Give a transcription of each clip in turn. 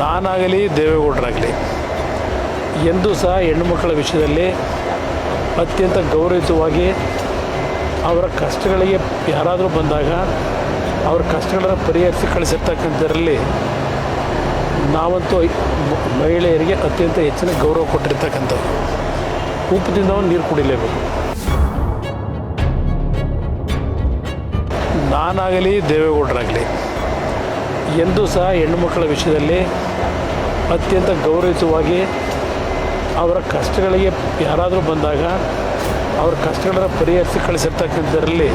ನಾನಾಗಲಿ ದೇವೇಗೌಡರಾಗಲಿ. ಎಂದೂ ಸಹ ಹೆಣ್ಣುಮಕ್ಕಳ ವಿಷಯದಲ್ಲಿ ಅತ್ಯಂತ ಗೌರವಯುತವಾಗಿ ಅವರ ಕಷ್ಟಗಳಿಗೆ ಯಾರಾದರೂ ಬಂದಾಗ ಅವ್ರ ಕಷ್ಟಗಳನ್ನು ಪರಿಹರಿಸಿ ಕಳಿಸಿರ್ತಕ್ಕಂಥದ್ರಲ್ಲಿ ನಾವಂತೂ ಮಹಿಳೆಯರಿಗೆ ಅತ್ಯಂತ ಹೆಚ್ಚಿನ ಗೌರವ ಕೊಟ್ಟಿರ್ತಕ್ಕಂಥದ್ದು ಉಪ್ಪಿನಿಂದ ತಿಂದವನು ನೀರು ಕುಡಿಲೇಬೇಕು. ನಾನಾಗಲಿ ದೇವೇಗೌಡರಾಗಲಿ. ಎಂದೂ ಸಹ ಹೆಣ್ಣುಮಕ್ಕಳ ವಿಷಯದಲ್ಲಿ ಅತ್ಯಂತ ಗೌರವಿತವಾಗಿ ಅವರ ಕಷ್ಟಗಳಿಗೆ ಯಾರಾದರೂ ಬಂದಾಗ ಅವ್ರ ಕಷ್ಟಗಳನ್ನು ಪರಿಹರಿಸಿ ಕಳಿಸಿರ್ತಕ್ಕಂಥದ್ರಲ್ಲಿ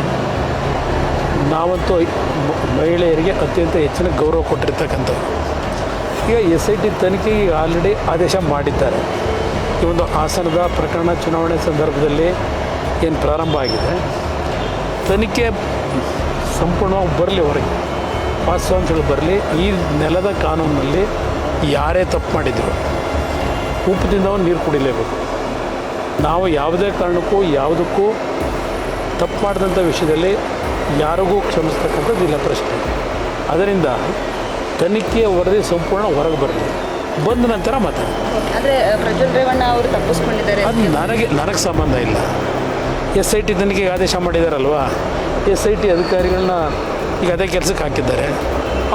ನಾವಂತೂ ಮಹಿಳೆಯರಿಗೆ ಅತ್ಯಂತ ಹೆಚ್ಚಿನ ಗೌರವ ಕೊಟ್ಟಿರ್ತಕ್ಕಂಥದ್ದು ಈಗ ಎಸ್ ಐ ಟಿ ತನಿಖೆಗೆ ಆಲ್ರೆಡಿ ಆದೇಶ ಮಾಡಿದ್ದಾರೆ. ಈ ಒಂದು ಹಾಸನದ ಪ್ರಕರಣ ಚುನಾವಣೆ ಸಂದರ್ಭದಲ್ಲಿ ಏನು ಪ್ರಾರಂಭ ಆಗಿದೆ? ತನಿಖೆ ಸಂಪೂರ್ಣವಾಗಿ ಬರಲಿ ಹೊರಗೆ. ವಾಸ್ತವಾಂಶಗಳು ಬರಲಿ ಈ ನೆಲದ ಕಾನೂನಿನಲ್ಲಿ ಯಾರೇ ತಪ್ಪು ಮಾಡಿದರು ಅವ್ನು ನೀರು ಕುಡಿಲೇಬೇಕು. ನಾವು ಯಾವುದೇ ಕಾರಣಕ್ಕೂ ಯಾವುದಕ್ಕೂ ತಪ್ಪು ಮಾಡಿದಂಥ ವಿಷಯದಲ್ಲಿ ಯಾರಿಗೂ ಕ್ಷಮಿಸ್ತಕ್ಕಂಥದ್ದಿಲ್ಲ ಪ್ರಶ್ನೆ. ಅದರಿಂದ ತನಿಖೆಯ ವರದಿ ಸಂಪೂರ್ಣ ಹೊರಗೆ ಬರಲಿ. ಬಂದ ನಂತರ ಮತ್ತೆ ಅವರು ತಪ್ಪಿಸ್ಕೊಂಡಿದ್ದಾರೆ ಅದು ನನಗೆ ನನಗೆ ಸಂಬಂಧ ಇಲ್ಲ. ಎಸ್ ಐ ಟಿ ತನಿಖೆಗೆ ಆದೇಶ ಮಾಡಿದಾರಲ್ವಾ? ಎಸ್ ಐ ಟಿ ಅಧಿಕಾರಿಗಳನ್ನ ಈಗ ಅದೇ ಕೆಲಸಕ್ಕೆ ಹಾಕಿದ್ದಾರೆ.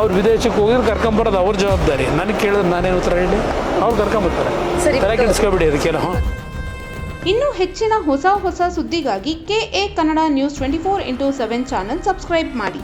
ಅವ್ರು ವಿದೇಶಕ್ಕೆ ಹೋಗಿದ್ರೆ ಕರ್ಕೊಂಬರೋದು ಅವ್ರ ಜವಾಬ್ದಾರಿ. ನನಗೆ ಕೇಳಿದ್ರೆ ನಾನೇನು ಉತ್ತರ ಹೇಳಿ? ಅವ್ರು ಕರ್ಕೊಂಬರ್ತಾರೆ. ತಲೆ ಕೆಡಿಸ್ಕೊಬಿಡಿ ಅದಕ್ಕೆಲ್ಲ ಇನ್ನು ಹೆಚ್ಚಿನ ಹೊಸ ಹೊಸ ಸುದ್ದಿಗಾಗಿ K A Kannada news twenty four into seven channel subscribe ಮಾಡಿ.